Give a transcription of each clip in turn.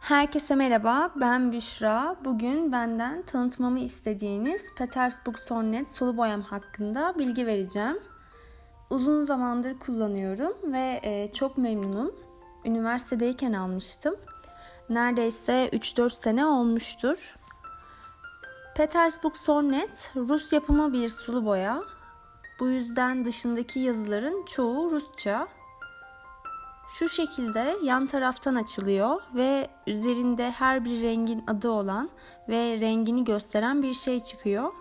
Herkese merhaba, ben Büşra. Bugün benden tanıtmamı istediğiniz Petersburg Sonnet sulu boyam hakkında bilgi vereceğim. Uzun zamandır kullanıyorum ve e, çok memnunum. Üniversitedeyken almıştım. Neredeyse 3-4 sene olmuştur. Petersburg Sonnet Rus yapımı bir sulu boya. Bu yüzden dışındaki yazıların çoğu Rusça. Şu şekilde yan taraftan açılıyor ve üzerinde her bir rengin adı olan ve rengini gösteren bir şey çıkıyor.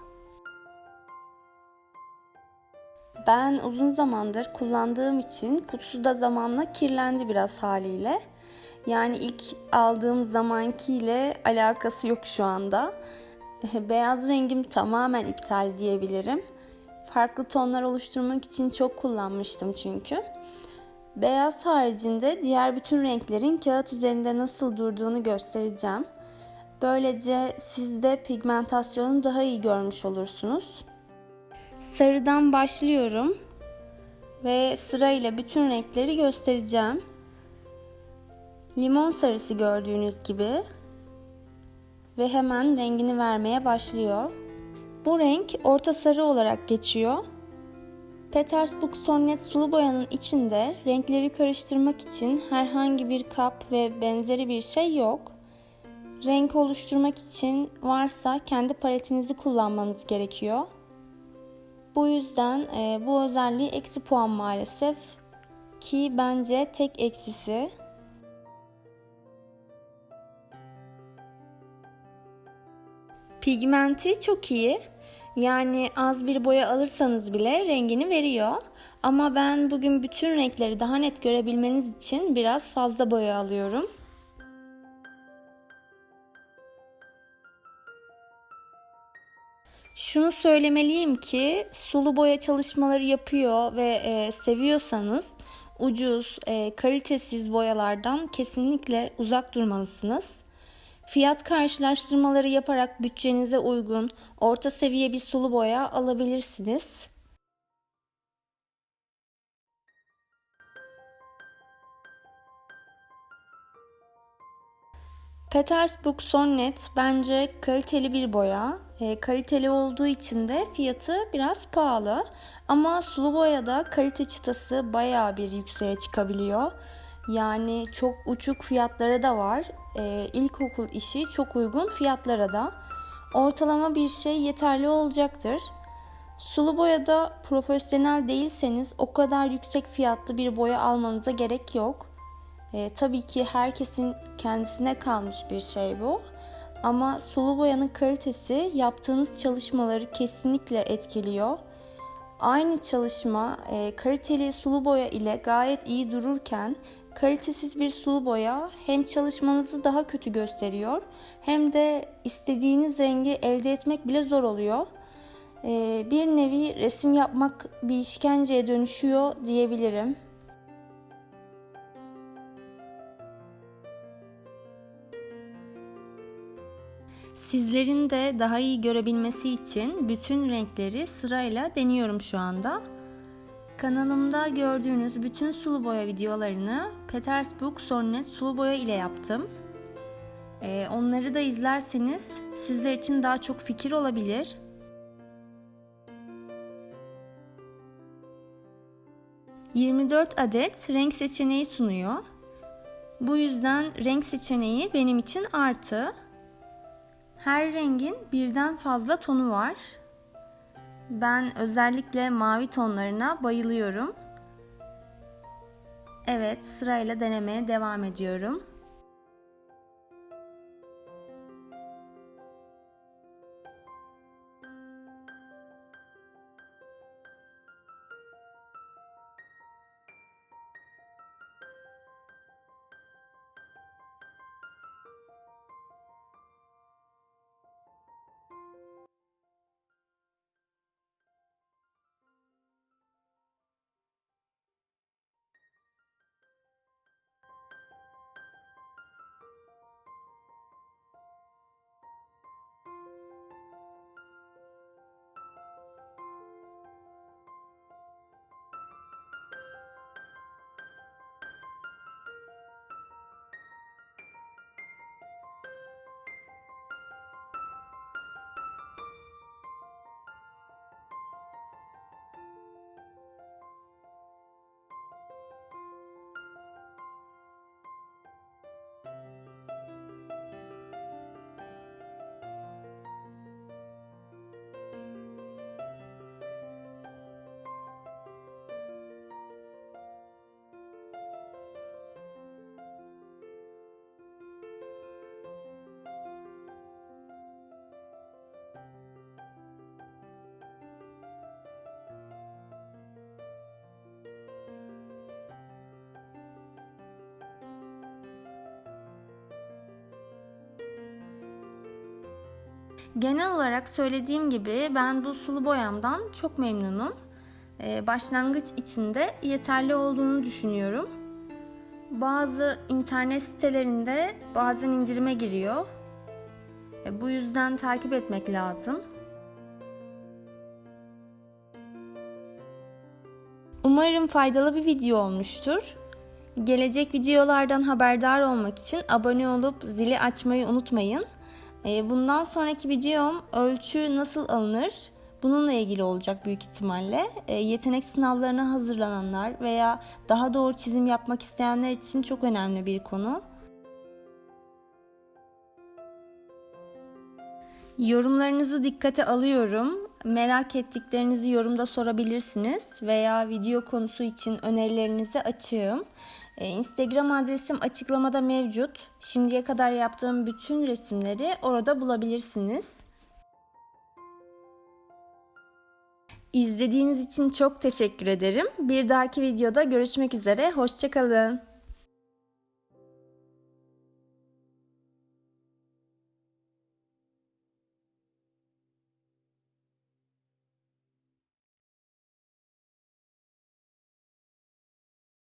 Ben uzun zamandır kullandığım için kutusu da zamanla kirlendi biraz haliyle. Yani ilk aldığım zamankiyle alakası yok şu anda. Beyaz rengim tamamen iptal diyebilirim. Farklı tonlar oluşturmak için çok kullanmıştım çünkü. Beyaz haricinde diğer bütün renklerin kağıt üzerinde nasıl durduğunu göstereceğim. Böylece siz de pigmentasyonu daha iyi görmüş olursunuz. Sarıdan başlıyorum ve sırayla bütün renkleri göstereceğim. Limon sarısı gördüğünüz gibi ve hemen rengini vermeye başlıyor. Bu renk orta sarı olarak geçiyor. Petersburg Sonnet sulu boyanın içinde renkleri karıştırmak için herhangi bir kap ve benzeri bir şey yok. Renk oluşturmak için varsa kendi paletinizi kullanmanız gerekiyor. Bu yüzden e, bu özelliği eksi puan maalesef ki bence tek eksisi. Pigmenti çok iyi. Yani az bir boya alırsanız bile rengini veriyor. Ama ben bugün bütün renkleri daha net görebilmeniz için biraz fazla boya alıyorum. Şunu söylemeliyim ki sulu boya çalışmaları yapıyor ve e, seviyorsanız ucuz, e, kalitesiz boyalardan kesinlikle uzak durmalısınız. Fiyat karşılaştırmaları yaparak bütçenize uygun orta seviye bir sulu boya alabilirsiniz. Petersburg Sonnet bence kaliteli bir boya. E, kaliteli olduğu için de fiyatı biraz pahalı. Ama sulu boyada kalite çıtası bayağı bir yükseğe çıkabiliyor. Yani çok uçuk fiyatları da var. E, ilkokul işi çok uygun fiyatlara da. Ortalama bir şey yeterli olacaktır. Sulu boyada profesyonel değilseniz o kadar yüksek fiyatlı bir boya almanıza gerek yok. E, tabii ki herkesin kendisine kalmış bir şey bu. Ama sulu boyanın kalitesi yaptığınız çalışmaları kesinlikle etkiliyor. Aynı çalışma e, kaliteli sulu boya ile gayet iyi dururken kalitesiz bir sulu boya hem çalışmanızı daha kötü gösteriyor hem de istediğiniz rengi elde etmek bile zor oluyor. E, bir nevi resim yapmak bir işkenceye dönüşüyor diyebilirim. Sizlerin de daha iyi görebilmesi için bütün renkleri sırayla deniyorum şu anda. Kanalımda gördüğünüz bütün sulu boya videolarını Petersburg Sonnet sulu boya ile yaptım. Ee, onları da izlerseniz sizler için daha çok fikir olabilir. ...24 adet renk seçeneği sunuyor. Bu yüzden renk seçeneği benim için artı. Her rengin birden fazla tonu var. Ben özellikle mavi tonlarına bayılıyorum. Evet, sırayla denemeye devam ediyorum. Genel olarak söylediğim gibi ben bu sulu boyamdan çok memnunum. Ee, başlangıç içinde yeterli olduğunu düşünüyorum. Bazı internet sitelerinde bazen indirime giriyor. E, bu yüzden takip etmek lazım. Umarım faydalı bir video olmuştur. Gelecek videolardan haberdar olmak için abone olup zili açmayı unutmayın. E, bundan sonraki videom ölçü nasıl alınır? Bununla ilgili olacak büyük ihtimalle. E, yetenek sınavlarına hazırlananlar veya daha doğru çizim yapmak isteyenler için çok önemli bir konu. Yorumlarınızı dikkate alıyorum. Merak ettiklerinizi yorumda sorabilirsiniz veya video konusu için önerilerinizi açığım. Ee, Instagram adresim açıklamada mevcut. Şimdiye kadar yaptığım bütün resimleri orada bulabilirsiniz. İzlediğiniz için çok teşekkür ederim. Bir dahaki videoda görüşmek üzere. Hoşçakalın.